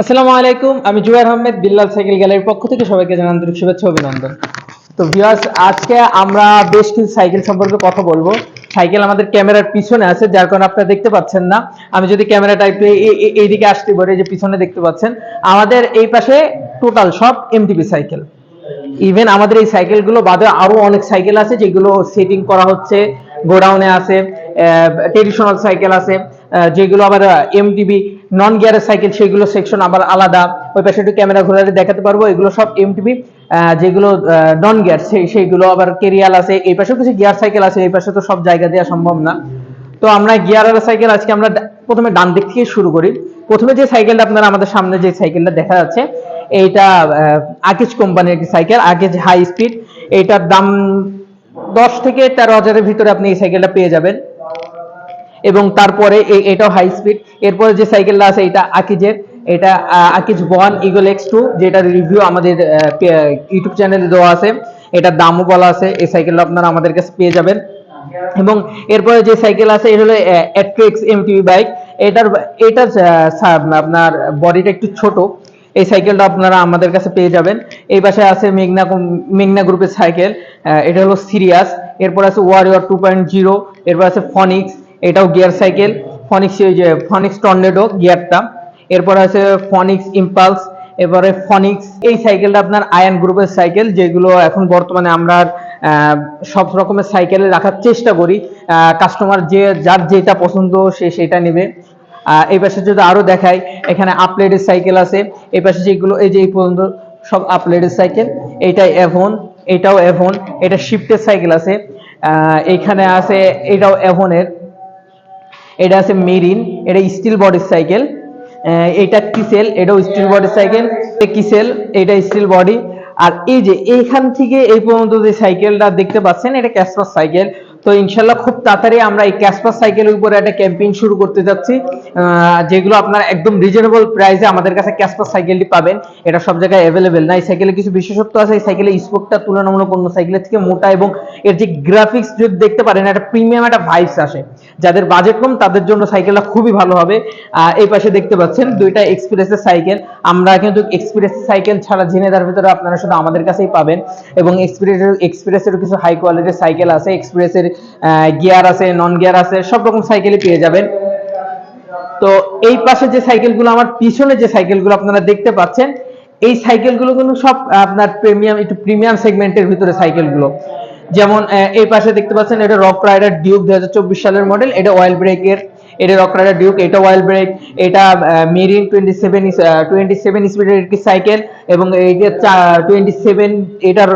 আসসালামু আলাইকুম, আমি জুয়ার আহমেদ, বিল্লাল সাইকেল গ্যালারির পক্ষ থেকে সবাইকে জানাই আন্তরিক শুভেচ্ছা অভিনন্দন। তো ভিউয়ার্স আজকে আমরা বেশ কিছু সাইকেল সম্পর্কে কথা বলব। সাইকেল আমাদের ক্যামেরার পিছনে আছে, যার কারণে আপনারা দেখতে পাচ্ছেন না। আমি যদি ক্যামেরাটা একটু এই- এই- এই- এইদিকে আসতে পারি যে পিছনে দেখতে পাচ্ছেন, আমাদের এই পাশে টোটাল সব এমটিপি সাইকেল। ইভেন আমাদের এই সাইকেলগুলো বাদে আরও অনেক সাইকেল আছে, যেগুলো সেটিং করা হচ্ছে, গোডাউনে আছে ট্রেডিশনাল সাইকেল আছে। যেগুলো আবার এমটিবি নন গিয়ারের সাইকেল সেগুলো সেকশন আবার আলাদা। ওই পাশে একটু ক্যামেরা ঘোরালে দেখাতে পারব, এগুলো সব এমটিবি যেগুলো নন গিয়ার সেইগুলো আবার কেরিয়াল আছে। এই পাশেও কিছু গিয়ার সাইকেল আছে, এই পাশে তো সব জায়গা দেওয়া সম্ভব না। তো আমরা গিয়ারের সাইকেল আজকে আমরা প্রথমে ডান দিক থেকে শুরু করি। প্রথমে যে সাইকেলটা আপনারা আমাদের সামনে যে সাইকেলটা দেখা যাচ্ছে, এইটা আকিজ কোম্পানির একটি সাইকেল আকিজ হাই স্পিড এইটার দাম দশ থেকে তেরো হাজারের ভিতরে আপনি এই সাইকেলটা পেয়ে যাবেন। এবং তারপরে এটাও হাই স্পিড এরপরে যে সাইকেলটা আছে, এটা আকিজের। এটা Akij one eagle X two যেটার রিভিউ আমাদের ইউটিউব চ্যানেলে দেওয়া আছে। এটার দামও বলা আছে। এই সাইকেলটা আপনারা আমাদের কাছে পেয়ে যাবেন। এবং এরপরে যে সাইকেল আছে, এটা হলো অ্যাট্রিক্স এমটিভি বাইক এটার এটার আপনার বডিটা একটু ছোট। এই সাইকেলটা আপনারা আমাদের কাছে পেয়ে যাবেন। এই পাশে আছে মেঘনা মেঘনা গ্রুপের সাইকেল এটা হলো সিরিয়াস এরপর আছে ওয়ারিয়র টু পয়েন্ট জিরো এরপর আছে ফনিক্স এটাও গিয়ার সাইকেল ফনিক্স যে ফনিক্স টর্নেডো গিয়ারটা এরপর আছে ফনিক্স ইম্পালস এরপরে ফনিক্স এই সাইকেলটা আপনার আয়ন গ্রুপের সাইকেল যেগুলো এখন বর্তমানে আমরা সব রকমের সাইকেলে রাখার চেষ্টা করি। কাস্টমার যে যার যেটা পছন্দ সে সেটা নেবে। এই পাশে যদি আরও দেখাই এখানে আপলেটের সাইকেল আছে। এই পাশে যেগুলো এই যে এই পর্যন্ত সব আপলেটের সাইকেল এইটা এভন এটাও এভন এটা শিফটের সাইকেল আছে। আহ, এইখানে আছে এটাও এভনের এটা আছে মেরিন, এটা স্টিল বডির সাইকেল এটা কিসেল এটাও স্টিল বডির সাইকেল কিসেল এটা স্টিল বডি আর এই যে এইখান থেকে এই পর্যন্ত যে সাইকেলটা দেখতে পাচ্ছেন, এটা ক্যাসপাস সাইকেল তো ইনশাল্লাহ খুব তাড়াতাড়ি আমরা এই ক্যাসপাস সাইকেলের উপরে একটা ক্যাম্পেইন শুরু করতে যাচ্ছি যেগুলো আপনারা একদম রিজনেবল প্রাইসে আমাদের কাছে ক্যাসপাস সাইকেলটি পাবেন। এটা সব জায়গায় অ্যাভেলেবেল না। এই সাইকেলে কিছু বিশেষত্ব আছে। এই সাইকেলের স্পোকটা তুলনামূলক অন্য সাইকেলের থেকে মোটা এবং এর যে গ্রাফিক্স যদি দেখতে পারেন, একটা প্রিমিয়াম একটা ভাইবস আসে। যাদের বাজেট কম, তাদের জন্য সাইকেলটা খুবই ভালো হবে। এই পাশে দেখতে পাচ্ছেন দুইটা এক্সপ্রেসের সাইকেল আমরা কিন্তু এক্সপ্রেস সাইকেল ছাড়া ঝিনেদার ভিতরে আপনারা শুধু আমাদের কাছেই পাবেন। এবং এক্সপ্রেসের এক্সপ্রেসের কিছু হাই কোয়ালিটির সাইকেল আছে। এক্সপ্রেসের গিয়ার আছে নন গিয়ার আছে, সব রকম সাইকেলই পেয়ে যাবেন। তো এই পাশে যে সাইকেলগুলো আমার পিছনে যে সাইকেলগুলো আপনারা দেখতে পাচ্ছেন, এই সাইকেলগুলো কিন্তু সব আপনার প্রিমিয়াম একটু প্রিমিয়াম সেগমেন্টের ভিতরে সাইকেলগুলো যেমন এই পাশে দেখতে পাচ্ছেন এটা রক রাইডার ডিউক দু হাজার চব্বিশ সালের মডেল এটা অয়েল ব্রেকের এটা রক রাইডার ডিউক এটা অয়েল ব্রেক এটা Marin twenty seven twenty seven স্পিডের একটি সাইকেল এবং এই যে টোয়েন্টি সেভেন এটার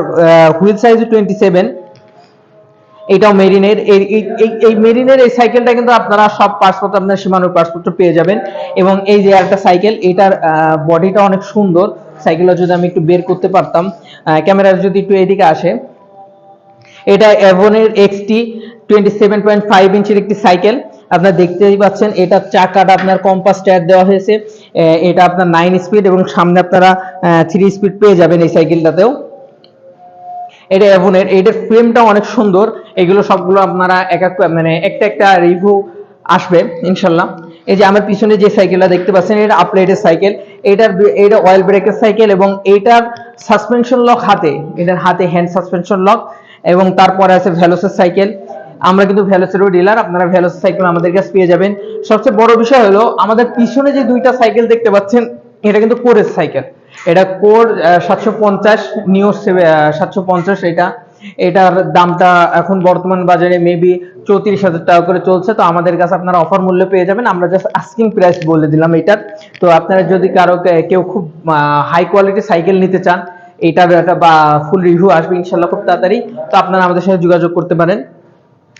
হুইল সাইজ টোয়েন্টি সেভেন এটাও মেরিনের এই মেরিনের এই সাইকেলটা কিন্তু আপনারা সব পাসপোর্ট আপনার সীমানোর পাসপোর্ট পেয়ে যাবেন এবং এই যে একটা সাইকেল এটার বডিটা অনেক সুন্দর সাইকেলটা যদি আমি একটু বের করতে পারতাম ক্যামেরা যদি একটু এদিকে আসে এটা এভনের XT twenty seven point five ইঞ্চির একটি সাইকেল আপনার দেখতেই পাচ্ছেন, এটা চাকাটা আপনার কম্পাস টায়ার দেওয়া হয়েছে। এটা আপনার নাইন স্পিড এবং সামনে আপনারা থ্রি স্পিড পেয়ে যাবেন এই সাইকেলটাতেও এটা এভনের এটার ফ্রেমটা অনেক সুন্দর। এগুলো সবগুলো আপনারা এক এক মানে একটা একটা রিভিউ আসবে, ইনশাল্লাহ। এই যে আমার পিছনে যে সাইকেলটা দেখতে পাচ্ছেন, এটা আপলেটের সাইকেল এটার এটা অয়েল ব্রেকের সাইকেল এবং এটার সাসপেনশন লক হাতে, এটার হাতে হ্যান্ড সাসপেনশন লক এবং তারপরে আছে ভ্যালোসের সাইকেল আমরা কিন্তু ভ্যালোসেরও ডিলার আপনারা ভ্যালোস সাইকেল আমাদের কাছে পেয়ে যাবেন। সবচেয়ে বড় বিষয় হলো, আমাদের পিছনে যে দুইটা সাইকেল দেখতে পাচ্ছেন, এটা কিন্তু কোরের সাইকেল এটা কোর সাতশো পঞ্চাশ নিউ সাতশো পঞ্চাশ এটা। এটার দামটা এখন বর্তমান বাজারে মেবি চৌত্রিশ হাজার টাকা করে চলছে। তো আমাদের কাছে আপনারা অফার মূল্যে পেয়ে যাবেন। আমরা জাস্ট আস্কিং প্রাইস বলে দিলাম এটার। তো আপনারা যদি কারও কেউ খুব হাই কোয়ালিটি সাইকেল নিতে চান এটার একটা বা ফুল রিভিউ আসবে ইনশাল্লাহ খুব তাড়াতাড়ি। তো আপনারা আমাদের সাথে যোগাযোগ করতে পারেন।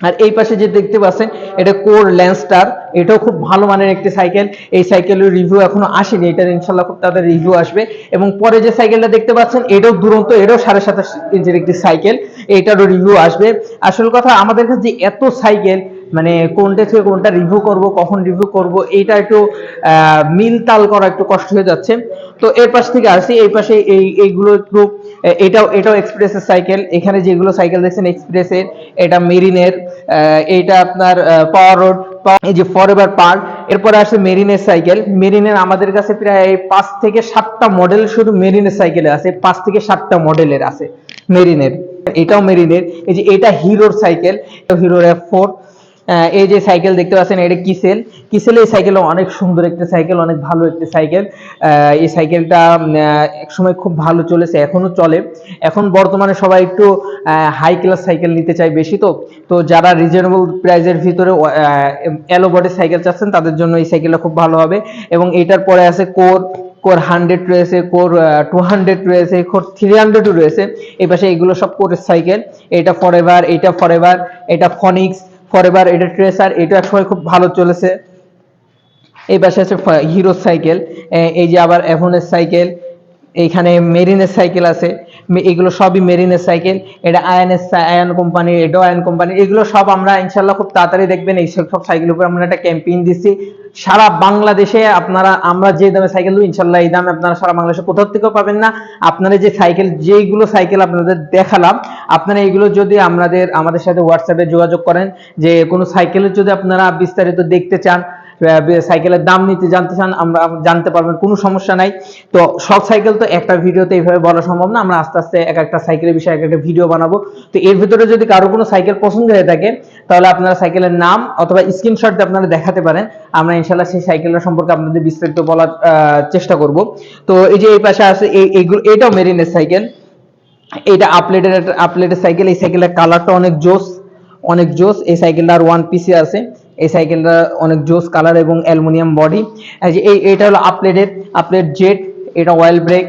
আর এই পাশে যে দেখতে পাচ্ছেন, এটা কোর ল্যান্সটার এটাও খুব ভালো মানের একটি সাইকেল। এই সাইকেলের রিভিউ এখনও আসেনি। এটার ইনশাল্লাহ খুব তাদের রিভিউ আসবে। এবং পরে যে সাইকেলটা দেখতে পাচ্ছেন, এটাও দুরন্ত, এটাও সাড়ে সাতাশ ইঞ্চের একটি সাইকেল। এটারও রিভিউ আসবে। আসল কথা, আমাদের কাছে যে এত সাইকেল মানে কোনটা থেকে কোনটা রিভিউ করব, কখন রিভিউ করব, এইটা একটু মিল তাল করা একটু কষ্ট হয়ে যাচ্ছে। তো এর পাশ থেকে আসি, এই পাশে এই, এইগুলো একটু এটাও এটাও এক্সপ্রেসের সাইকেল এখানে যেগুলো সাইকেল দেখছেন এক্সপ্রেসের এটা মেরিনের এইটা আপনার পাওয়ার রোড এই যে ফর এভার পার্ক এরপরে আসে মেরিনের সাইকেল মেরিনের আমাদের কাছে প্রায় পাঁচ থেকে সাতটা মডেল শুধু মেরিনের সাইকেলে আছে। পাঁচ থেকে সাতটা মডেলের আছে মেরিনের এটাও মেরিনের এই যে এটা হিরোর সাইকেল হিরোর এফ ফোর এই যে সাইকেল দেখতে পাচ্ছেন, এটা কিসেল। কিসেল এই সাইকেল অনেক সুন্দর একটা সাইকেল, অনেক ভালো একটা সাইকেল। এই সাইকেলটা এক সময় খুব ভালো চলেছে, এখনও চলে। এখন বর্তমানে সবাই একটু হাই ক্লাস সাইকেল নিতে চায় বেশি তো। তো যারা রিজনেবল প্রাইজের ভিতরে বডি সাইকেল চাচ্ছেন, তাদের জন্য এই সাইকেলটা খুব ভালো হবে। এবং এটার পরে আছে কোর কোর হান্ড্রেড রয়েছে, কোর টু হান্ড্রেড রয়েছে, কোর থ্রি হান্ড্রেডও রয়েছে। এই পাশে এগুলো সব কোরের সাইকেল। এটা ফরএভার এটা ফরএভার এটা ফনিক্স ফরএভার এটা ট্রেসার এটা একসময় খুব ভালো চলেছে। এই পাশে আছে হিরো সাইকেল এই যে আবার এভনের সাইকেল এইখানে মেরিনের সাইকেল আছে। এগুলো সবই মেরিনের সাইকেল এটা আয়নের আয়ন কোম্পানি এটাও আয়ন কোম্পানি এগুলো সব আমরা ইনশাল্লাহ খুব তাড়াতাড়ি দেখবেন। এই সব সাইকেলের উপর আমরা একটা ক্যাম্পেইন দিচ্ছি সারা বাংলাদেশে আপনারা, আমরা যে দামে সাইকেল দিই ইনশাল্লাহ এই দামে আপনারা সারা বাংলাদেশে কোথাও থেকেও পাবেন না। আপনারা যে সাইকেল যেইগুলো সাইকেল আপনাদের দেখালাম, আপনারা এইগুলো যদি আমাদের আমাদের সাথে হোয়াটসঅ্যাপে যোগাযোগ করেন, যে কোনো সাইকেলের যদি আপনারা বিস্তারিত দেখতে চান সাইকেলের দাম নিতে জানতে চান, আমরা জানতে পারবেন, কোনো সমস্যা নাই। তো সব সাইকেল তো একটা ভিডিওতে এইভাবে বলা সম্ভব না, আমরা আস্তে আস্তে এক একটা সাইকেলের বিষয়ে এক একটা ভিডিও বানাবো। তো এর ভিতরে যদি কারও কোনো সাইকেল পছন্দ হয়ে থাকে, তাহলে আপনারা সাইকেলের নাম অথবা স্ক্রিনশট দিয়ে আপনারা দেখাতে পারেন। আমরা ইনশাল্লাহ সেই সাইকেলটা সম্পর্কে আপনাদের বিস্তারিত বলার চেষ্টা করব। তো এই যে এই পাশে আছে এইগুলো, এটাও মেরিনের সাইকেল। এটা আপলেটের আপলেটের সাইকেল। এই সাইকেলের কালারটা অনেক জোস অনেক জোস। এই সাইকেলটা আর ওয়ান পিসে আছে। এই সাইকেলটা অনেক জোস কালার এবং অ্যালুমিনিয়াম বডি এই এটা হলো আপলেটের আপলেট জেট এটা অয়েল ব্রেক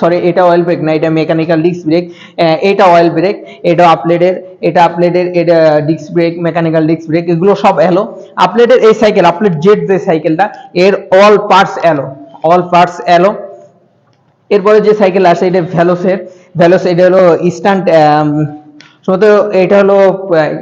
সরি এটা অয়েল ব্রেক না, এটা মেকানিক্যাল ডিস্ক ব্রেক এটা অয়েল ব্রেক এটা আপলেটের এটা আপলেটের এটা disc brake mechanical disc brake এগুলো সব এলো। আপলেটের এই সাইকেল আপলেট জেট যে সাইকেলটা, এর অল পার্টস এলো অল পার্টস এলো। এরপরে যে সাইকেল আসে, এটা ভ্যালোসের ভ্যালোস এটা হলো ইনস্ট্যান্ট সম্ভবত এটা হলো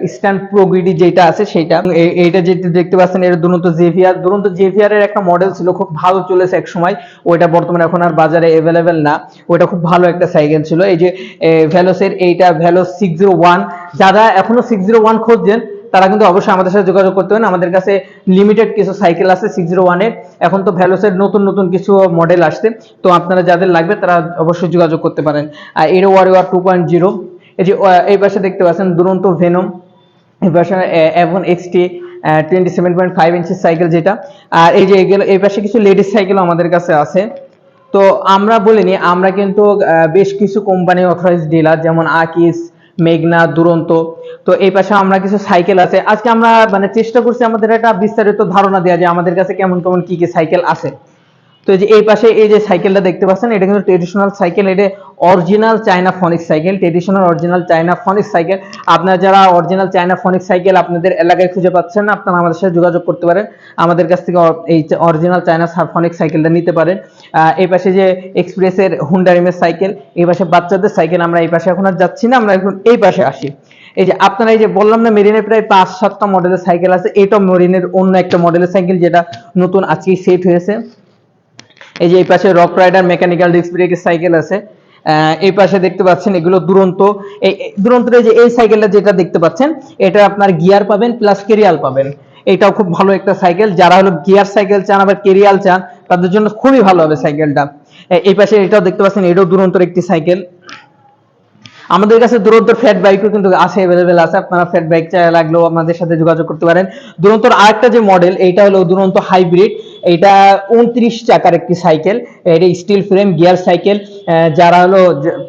ইনস্ট্যান্ট প্রোগ্রিডি যেটা আছে সেটা। এইটা যেটা দেখতে পাচ্ছেন, এটা দুরন্ত জেভিয়ার দুরন্ত জেভিয়ারের একটা মডেল ছিল, খুব ভালো চলেছে এক সময় ওইটা বর্তমানে এখন আর বাজারে অ্যাভেলেবেল না। ওইটা খুব ভালো একটা সাইকেল ছিল। এই যে ভ্যালোসের এইটা ভ্যালোস সিক্স জিরো ওয়ান যারা এখনও সিক্স জিরো ওয়ান খুঁজছেন, তারা কিন্তু অবশ্যই আমাদের সাথে যোগাযোগ করতে পারেন। আমাদের কাছে লিমিটেড কিছু সাইকেল আছে সিক্স জিরো ওয়ানের এখন তো ভ্যালোসের নতুন নতুন কিছু মডেল আসছে। তো আপনারা যাদের লাগবে, তারা অবশ্যই যোগাযোগ করতে পারেন। আর aero war two point zero এই যে এই পাশে দেখতে পাচ্ছেন দুরন্ত ভেনম এই পাশে Avon XT twenty seven point five ইঞ্চের cycle যেটা। আর এই যে, এগুলো, এই পাশে কিছু লেডিস সাইকেলও আমাদের কাছে আছে। তো আমরা বলিনি আমরা কিন্তু বেশ কিছু কোম্পানি অথরাইজ ডিলার যেমন আকিস মেঘনা দুরন্ত। তো এই পাশে আমরা কিছু সাইকেল আছে। আজকে আমরা মানে চেষ্টা করছি আমাদের একটা বিস্তারিত ধারণা দেওয়া যে আমাদের কাছে কেমন কেমন, কি কি সাইকেল আছে। তো এই যে, এই পাশে এই যে সাইকেলটা দেখতে পাচ্ছেন, এটা কিন্তু ট্রেডিশনাল সাইকেল এটা original China Phoenix cycle traditional original China Phoenix cycle আপনারা যারা অরিজিনাল চায়না ফনিক সাইকেল আপনাদের এলাকায় খুঁজে পাচ্ছেন, আপনারা আমাদের সাথে যোগাযোগ করতে পারেন। আমাদের কাছ থেকে এই অরিজিনাল চায়না ফনিক সাইকেলটা নিতে পারেন। এই পাশে যে এক্সপ্রেসের হুন্ডা রিমের সাইকেল এই পাশে বাচ্চাদের সাইকেল আমরা এই পাশে এখন আর যাচ্ছি না, আমরা এখন এই পাশে আসি। এই যে, আপনারা এই যে বললাম না মেরিনের প্রায় পাঁচ সাতটা মডেলের সাইকেল আছে, এটা মেরিনের অন্য একটা মডেলের সাইকেল যেটা নতুন আজকেই সেট হয়েছে। এই যে এই পাশে রক রাইডার মেকানিক্যাল ডিস্ক ব্রেকের সাইকেল আছে এই পাশে দেখতে পাচ্ছেন এগুলো দুরন্ত। এই দুরন্তের যে এই সাইকেলটা যেটা দেখতে পাচ্ছেন, এটা আপনার গিয়ার পাবেন প্লাস কেরিয়াল পাবেন। এটাও খুব ভালো একটা সাইকেল যারা হলো গিয়ার সাইকেল চান আবার কেরিয়াল চান, তাদের জন্য খুবই ভালো হবে সাইকেলটা এই পাশে এটাও দেখতে পাচ্ছেন এটাও দুরন্তর একটি সাইকেল আমাদের কাছে দুরন্ত ফ্যাট বাইকও কিন্তু আছে অ্যাভেলেবেল আছে। আপনারা ফ্যাট বাইক চাই লাগলেও আমাদের সাথে যোগাযোগ করতে পারেন। দুরন্তর আরেকটা যে মডেল এইটা হলো দুরন্ত হাইব্রিড এটা উনত্রিশ চাকার একটি সাইকেল, এটা স্টিল ফ্রেম গিয়ার সাইকেল যারা হলো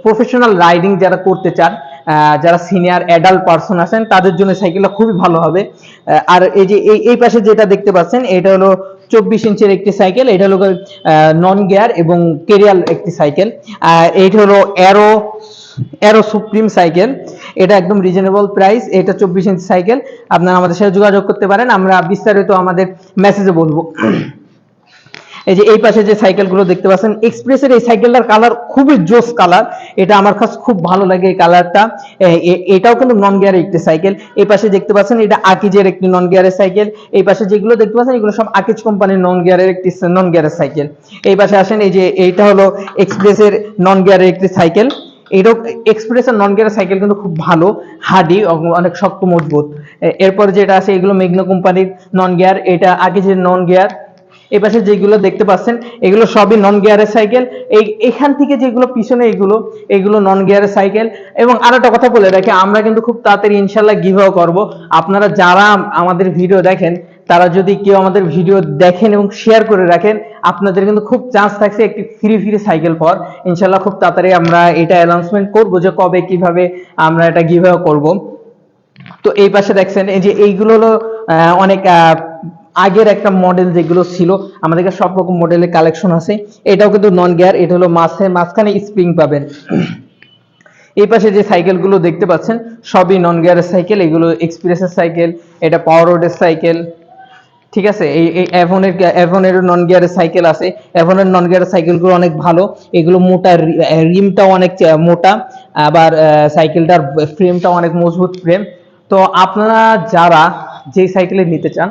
প্রফেশনাল রাইডিং যারা করতে চান যারা সিনিয়র অ্যাডাল্ট পার্সন আছেন, তাদের জন্য সাইকেলটা খুবই ভালো হবে। আর এই যে এই পাশে যেটা দেখতে পাচ্ছেন, এটা হলো চব্বিশ ইঞ্চের একটি সাইকেল, এটা হলো নন গিয়ার এবং কেরিয়াল একটি সাইকেল। এইটা হলো অ্যারো অ্যারো সুপ্রিম সাইকেল, এটা একদম রিজনেবল প্রাইস এটা চব্বিশ ইঞ্চি সাইকেল। আপনারা আমাদের সাথে যোগাযোগ করতে পারেন, আমরা বিস্তারিত আমাদের মেসেজে বলব। এই যে এই পাশে যে সাইকেলগুলো দেখতে পাচ্ছেন, এক্সপ্রেসের এই সাইকেলটার কালার খুবই জোস কালার। এটা আমার কাছে খুব ভালো লাগে এই কালারটা। এটাও কিন্তু নন গিয়ারের একটি সাইকেল। এই পাশে দেখতে পাচ্ছেন, এটা আকিজের একটি নন গিয়ারের সাইকেল। এই পাশে যেগুলো দেখতে পাচ্ছেন, এগুলো সব আকিজ কোম্পানির নন গিয়ারের একটি নন গিয়ারের সাইকেল। এই পাশে আসেন, এই যে এইটা হলো এক্সপ্রেসের নন গিয়ারের একটি সাইকেল। এরও এক্সপ্রেস আর নন গিয়ার সাইকেল কিন্তু খুব ভালো, হার্ডি অনেক শক্ত, মজবুত। এরপর যেটা আছে, এগুলো মেঘনা কোম্পানির নন গিয়ার এটা যে নন গিয়ার এই পাশে যেগুলো দেখতে পাচ্ছেন, এগুলো সবই নন গিয়ারের সাইকেল এই, এখান থেকে যেগুলো, পিছনে এগুলো এগুলো নন গিয়ারের সাইকেল এবং আরও একটা কথা বলে রাখি, আমরা কিন্তু খুব তাড়াতাড়ি ইনশাল্লাহ গিভও করব। আপনারা যারা আমাদের ভিডিও দেখেন, তারা যদি কেউ আমাদের ভিডিও দেখেন এবং শেয়ার করে রাখেন, আপনাদের কিন্তু খুব চান্স থাকছে একটি ফ্রি ফ্রি সাইকেল পর ইনশাল্লাহ খুব তাড়াতাড়ি আমরা এটা অ্যানাউন্সমেন্ট করব যে কবে, কীভাবে আমরা এটা গিভও করব। তো এই পাশে দেখছেন, এই যে এইগুলো হলো অনেক আগের একটা মডেল যেগুলো ছিল, আমাদের কাছে সব রকম মডেলের কালেকশন আছে। এটাও কিন্তু নন গিয়ার এটা হলো মাঝে মাঝখানে স্প্রিং পাবেন। এই পাশে যে সাইকেলগুলো দেখতে পাচ্ছেন, সবই নন গিয়ারের সাইকেল এগুলো এক্সপ্রেসের সাইকেল এটা পাওয়ার রোডের সাইকেল ঠিক আছে? এই অ্যাভনের অ্যাভনের নন গিয়ারের সাইকেল আছে। অ্যাভনের নন গিয়ারের সাইকেলগুলো অনেক ভালো। এগুলো মোটা, রিমটাও অনেক মোটা, আবার সাইকেলটার ফ্রেমটাও অনেক মজবুত ফ্রেম তো আপনারা যারা যেই সাইকেলে নিতে চান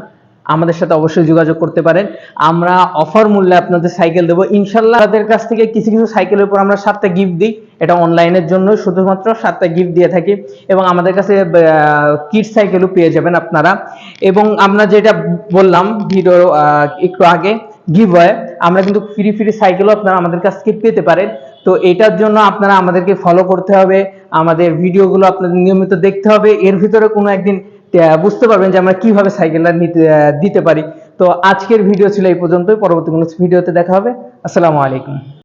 আমাদের সাথে অবশ্যই যোগাযোগ করতে পারেন। আমরা অফার মূল্যে আপনাদের সাইকেল দেবো। ইনশাল্লাহ তাদের কাছ থেকে কিছু কিছু সাইকেলের উপর আমরা সাতটা গিফট দিই। এটা অনলাইনের জন্য শুধুমাত্র সাতটা গিফট দিয়ে থাকি। এবং আমাদের কাছে কিড সাইকেলও পেয়ে যাবেন আপনারা। এবং আমরা যেটা বললাম ভিডিও একটু আগে গিভ আমরা কিন্তু ফ্রি ফ্রি সাইকেলও আপনারা আমাদের কাছ থেকে পেতে পারেন। তো এটার জন্য আপনারা আমাদেরকে ফলো করতে হবে। আমাদের ভিডিওগুলো আপনাদের নিয়মিত দেখতে হবে। এর ভিতরে কোনো একদিন বুঝতে পারবেন যে আমরা কীভাবে সাইকেলটা নিতে দিতে পারি। তো আজকের ভিডিও ছিল এই পর্যন্তই। পরবর্তী কোনো ভিডিওতে দেখা হবে। আসসালামু আলাইকুম।